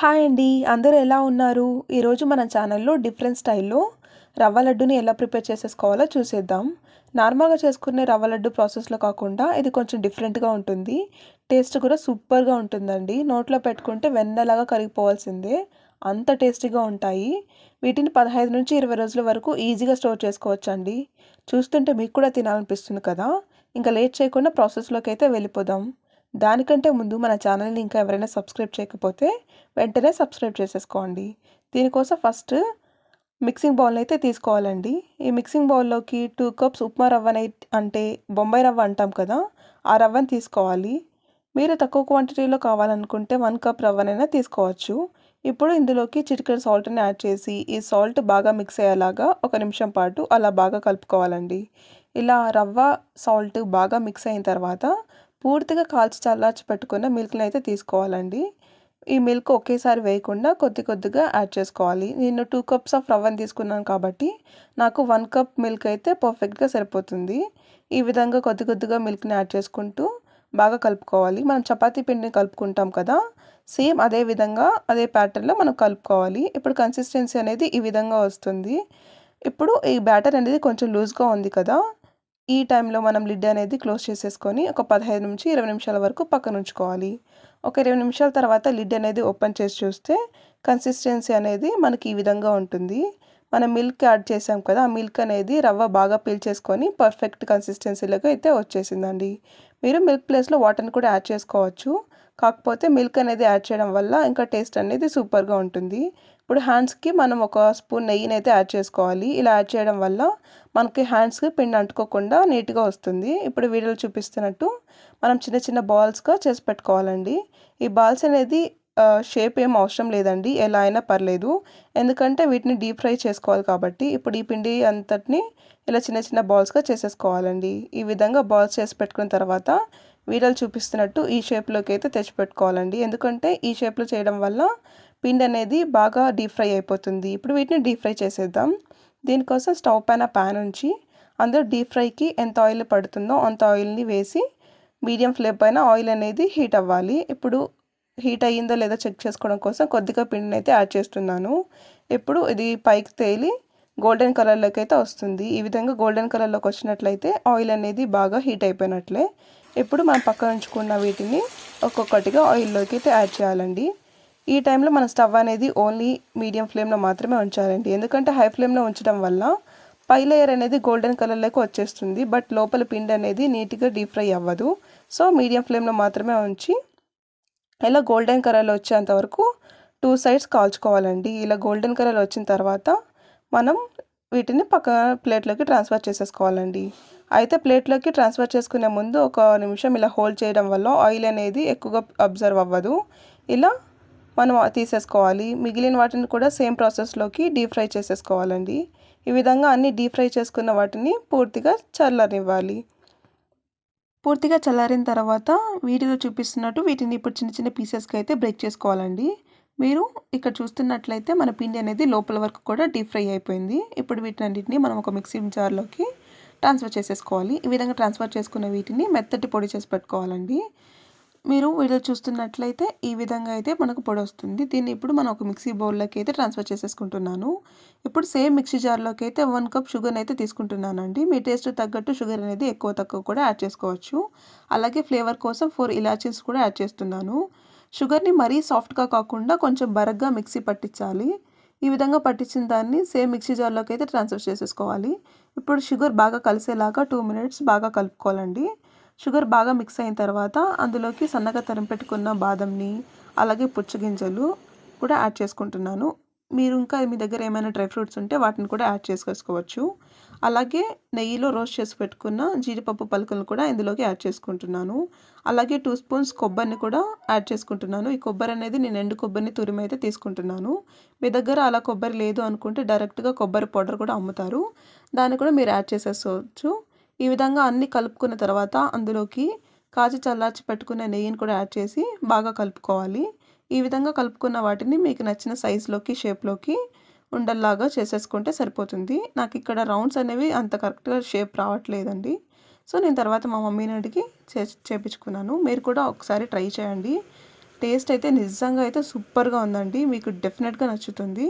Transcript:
Hi అండి. అందరూ ఎలా ఉన్నారు? ఈరోజు మన ఛానల్లో డిఫరెంట్ స్టైల్లో రవ్వ లడ్డుని ఎలా ప్రిపేర్ చేసేసుకోవాలో చూసేద్దాం. నార్మల్గా చేసుకునే రవ్వ లడ్డు ప్రాసెస్లో కాకుండా ఇది కొంచెం డిఫరెంట్గా ఉంటుంది. టేస్ట్ కూడా సూపర్గా ఉంటుందండి. నోట్లో పెట్టుకుంటే వెన్నలాగా కరిగిపోవాల్సిందే. అంత టేస్టీగా ఉంటాయి. వీటిని పదహైదు నుంచి ఇరవై రోజుల వరకు ఈజీగా స్టోర్ చేసుకోవచ్చండి. చూస్తుంటే మీకు కూడా తినాలనిపిస్తుంది కదా. ఇంకా లేట్ చేయకుండా ప్రాసెస్లోకి అయితే వెళ్ళిపోదాం. దానికంటే ముందు మన ఛానల్ని ఇంకా ఎవరైనా సబ్స్క్రైబ్ చేయకపోతే వెంటనే సబ్స్క్రైబ్ చేసేసుకోండి. దీనికోసం ఫస్ట్ మిక్సింగ్ బౌల్ అయితే తీసుకోవాలండి. ఈ మిక్సింగ్ బౌల్లోకి టూ కప్స్ ఉప్మా రవ్వనై అంటే బొంబాయి రవ్వ అంటాం కదా ఆ రవ్వని తీసుకోవాలి. మీరు తక్కువ క్వాంటిటీలో కావాలనుకుంటే వన్ కప్ రవ్వనైనా తీసుకోవచ్చు. ఇప్పుడు ఇందులోకి చిటికెడు సాల్ట్ని యాడ్ చేసి ఈ సాల్ట్ బాగా మిక్స్ అయ్యేలాగా ఒక నిమిషం పాటు అలా బాగా కలుపుకోవాలండి. ఇలా రవ్వ సాల్ట్ బాగా మిక్స్ అయిన తర్వాత పూర్తిగా కాల్చి చల్లార్చి పెట్టుకున్న మిల్క్ని అయితే తీసుకోవాలండి. ఈ మిల్క్ ఒకేసారి వేయకుండా కొద్ది కొద్దిగా యాడ్ చేసుకోవాలి. నేను టూ కప్స్ ఆఫ్ రవ్వని తీసుకున్నాను కాబట్టి నాకు వన్ కప్ మిల్క్ అయితే పర్ఫెక్ట్గా సరిపోతుంది. ఈ విధంగా కొద్ది కొద్దిగా మిల్క్ని యాడ్ చేసుకుంటూ బాగా కలుపుకోవాలి. మనం చపాతీ పిండిని కలుపుకుంటాం కదా సేమ్ అదే విధంగా అదే ప్యాటర్న్లో మనం కలుపుకోవాలి. ఇప్పుడు కన్సిస్టెన్సీ అనేది ఈ విధంగా వస్తుంది. ఇప్పుడు ఈ బ్యాటర్ అనేది కొంచెం లూజ్గా ఉంది కదా ఈ టైంలో మనం లిడ్ అనేది క్లోజ్ చేసేసుకొని ఒక పదహైదు నుంచి ఇరవై నిమిషాల వరకు పక్కన ఉంచుకోవాలి. ఒక ఇరవై నిమిషాల తర్వాత లిడ్ అనేది ఓపెన్ చేసి చూస్తే కన్సిస్టెన్సీ అనేది మనకి ఈ విధంగా ఉంటుంది. మనం మిల్క్ యాడ్ చేసాం కదా ఆ మిల్క్ అనేది రవ్వ బాగా పీల్చేసుకొని పర్ఫెక్ట్ కన్సిస్టెన్సీలోకి అయితే వచ్చేసిందండి. మీరు మిల్క్ ప్లేస్లో వాటర్ని కూడా యాడ్ చేసుకోవచ్చు. కాకపోతే మిల్క్ అనేది యాడ్ చేయడం వల్ల ఇంకా టేస్ట్ అనేది సూపర్గా ఉంటుంది. ఇప్పుడు హ్యాండ్స్కి మనం ఒక స్పూన్ నెయ్యిని అయితే యాడ్ చేసుకోవాలి. ఇలా యాడ్ చేయడం వల్ల మనకి హ్యాండ్స్కి పిండి అంటుకోకుండా నీట్గా వస్తుంది. ఇప్పుడు వీడియోలో చూపిస్తున్నట్టు మనం చిన్న చిన్న బాల్స్గా చేసి పెట్టుకోవాలండి. ఈ బాల్స్ అనేది షేప్ ఏం అవసరం లేదండి. ఎలా అయినా పర్లేదు. ఎందుకంటే వీటిని డీప్ ఫ్రై చేసుకోవాలి కాబట్టి ఇప్పుడు ఈ పిండి అంతటిని ఇలా చిన్న చిన్న బాల్స్గా చేసేసుకోవాలండి. ఈ విధంగా బాల్స్ చేసి పెట్టుకున్న తర్వాత వీడియోలు చూపిస్తున్నట్టు ఈ షేప్లోకి అయితే తెచ్చిపెట్టుకోవాలండి ఎందుకంటే ఈ షేప్లో చేయడం వల్ల పిండి అనేది బాగా డీప్ ఫ్రై అయిపోతుంది. ఇప్పుడు వీటిని డీప్ ఫ్రై చేసేద్దాం. దీనికోసం స్టవ్ పైన ప్యాన్ ఉంచి అందులో డీప్ ఫ్రైకి ఎంత ఆయిల్ పడుతుందో అంత ఆయిల్ని వేసి మీడియం ఫ్లేమ్ పైన ఆయిల్ అనేది హీట్ అవ్వాలి. ఇప్పుడు హీట్ అయ్యిందో లేదో చెక్ చేసుకోవడం కోసం కొద్దిగా పిండిని అయితే యాడ్ చేస్తున్నాను. ఇప్పుడు ఇది పైకి తేలి గోల్డెన్ కలర్లోకి అయితే వస్తుంది. ఈ విధంగా గోల్డెన్ కలర్లోకి వచ్చినట్లయితే ఆయిల్ అనేది బాగా హీట్ అయిపోయినట్లే. ఇప్పుడు మనం పక్కన ఉంచుకున్న వీటిని ఒక్కొక్కటిగా ఆయిల్లోకి అయితే యాడ్ చేయాలండి. ఈ టైంలో మన స్టవ్ అనేది ఓన్లీ మీడియం ఫ్లేమ్లో మాత్రమే ఉంచాలండి. ఎందుకంటే హై ఫ్లేమ్లో ఉంచడం వల్ల పై లేయర్ అనేది గోల్డెన్ కలర్లోకి వచ్చేస్తుంది. బట్ లోపల పిండి అనేది నీట్గా డీప్ ఫ్రై అవ్వదు. సో మీడియం ఫ్లేమ్లో మాత్రమే ఉంచి ఇలా గోల్డెన్ కలర్లో వచ్చేంత వరకు టూ సైడ్స్ కాల్చుకోవాలండి. ఇలా గోల్డెన్ కలర్ వచ్చిన తర్వాత మనం వీటిని పక్క ప్లేట్లోకి ట్రాన్స్ఫర్ చేసేసుకోవాలండి. అయితే ప్లేట్లోకి ట్రాన్స్ఫర్ చేసుకునే ముందు ఒక నిమిషం ఇలా హోల్డ్ చేయడం వల్ల ఆయిల్ అనేది ఎక్కువగా అబ్జర్వ్ అవ్వదు. ఇలా మనం తీసేసుకోవాలి. మిగిలిన వాటిని కూడా సేమ్ ప్రాసెస్లోకి డీప్ ఫ్రై చేసేసుకోవాలండి. ఈ విధంగా అన్ని డీప్ ఫ్రై చేసుకున్న వాటిని పూర్తిగా చల్లనివ్వాలి పూర్తిగా చల్లారిన తర్వాత వీటిలో చూపిస్తున్నట్టు వీటిని ఇప్పుడు చిన్న చిన్న పీసెస్కి అయితే బ్రేక్ చేసుకోవాలండి. మీరు ఇక్కడ చూస్తున్నట్లయితే మన పిండి అనేది లోపల వరకు కూడా డీప్ ఫ్రై అయిపోయింది. ఇప్పుడు వీటన్నిటిని మనం ఒక మిక్సీ జార్లోకి ట్రాన్స్ఫర్ చేసేసుకోవాలి. ఈ విధంగా ట్రాన్స్ఫర్ చేసుకున్న వీటిని మెత్తటి పొడి చేసి పెట్టుకోవాలండి. మీరు వీడియో చూస్తున్నట్లయితే ఈ విధంగా అయితే మనకు పొడి వస్తుంది. దీన్ని ఇప్పుడు మనం ఒక మిక్సీ బౌల్లోకి అయితే ట్రాన్స్ఫర్ చేసేసుకుంటున్నాను. ఇప్పుడు సేమ్ మిక్సీ జార్లోకి అయితే వన్ కప్ షుగర్ని అయితే తీసుకుంటున్నానండి. మీ టేస్ట్ తగ్గట్టు షుగర్ అనేది ఎక్కువ తక్కువ కూడా యాడ్ చేసుకోవచ్చు. అలాగే ఫ్లేవర్ కోసం ఫోర్ ఇలాచీస్ కూడా యాడ్ చేస్తున్నాను. షుగర్ని మరీ సాఫ్ట్గా కాకుండా కొంచెం బరగ్గా మిక్సీ పట్టించాలి. ఈ విధంగా పట్టించిన దాన్ని సేమ్ మిక్సీ జార్లోకి అయితే ట్రాన్స్ఫర్ చేసేసుకోవాలి. ఇప్పుడు షుగర్ బాగా కలిసేలాగా టూ మినిట్స్ బాగా కలుపుకోవాలండి. షుగర్ బాగా మిక్స్ అయిన తర్వాత అందులోకి సన్నగా తరిమి పెట్టుకున్న బాదంని అలాగే పుచ్చగింజలు కూడా యాడ్ చేసుకుంటున్నాను. మీరు ఇంకా మీ దగ్గర ఏమైనా డ్రై ఫ్రూట్స్ ఉంటే వాటిని కూడా యాడ్ చేసుకోవచ్చు. అలాగే నెయ్యిలో రోస్ట్ చేసి పెట్టుకున్న జీడిపప్పు పలుకులను కూడా ఇందులోకి యాడ్ చేసుకుంటున్నాను. అలాగే టూ స్పూన్స్ కొబ్బరిని కూడా యాడ్ చేసుకుంటున్నాను. ఈ కొబ్బరి అనేది నేను ఎండు కొబ్బరిని తురిమి అయితే తీసుకుంటున్నాను. మీ దగ్గర అలా కొబ్బరి లేదు అనుకుంటే డైరెక్ట్గా కొబ్బరి పౌడర్ కూడా అమ్ముతారు. దాన్ని కూడా మీరు యాడ్ చేసేసుకోవచ్చు. ఈ విధంగా అన్నీ కలుపుకున్న తర్వాత అందులోకి కాచి చల్లార్చి పెట్టుకున్న నెయ్యిని కూడా యాడ్ చేసి బాగా కలుపుకోవాలి. ఈ విధంగా కలుపుకున్న వాటిని మీకు నచ్చిన సైజులోకి షేప్లోకి ఉండల్లాగా చేసేసుకుంటే సరిపోతుంది. నాకు ఇక్కడ రౌండ్స్ అనేవి అంత కరెక్ట్గా షేప్ రావట్లేదండి. సో నేను తర్వాత మా మమ్మీని అడిగి చే చేపించుకున్నాను. మీరు కూడా ఒకసారి ట్రై చేయండి. టేస్ట్ అయితే నిజంగా అయితే సూపర్గా ఉందండి. మీకు డెఫినెట్గా నచ్చుతుంది.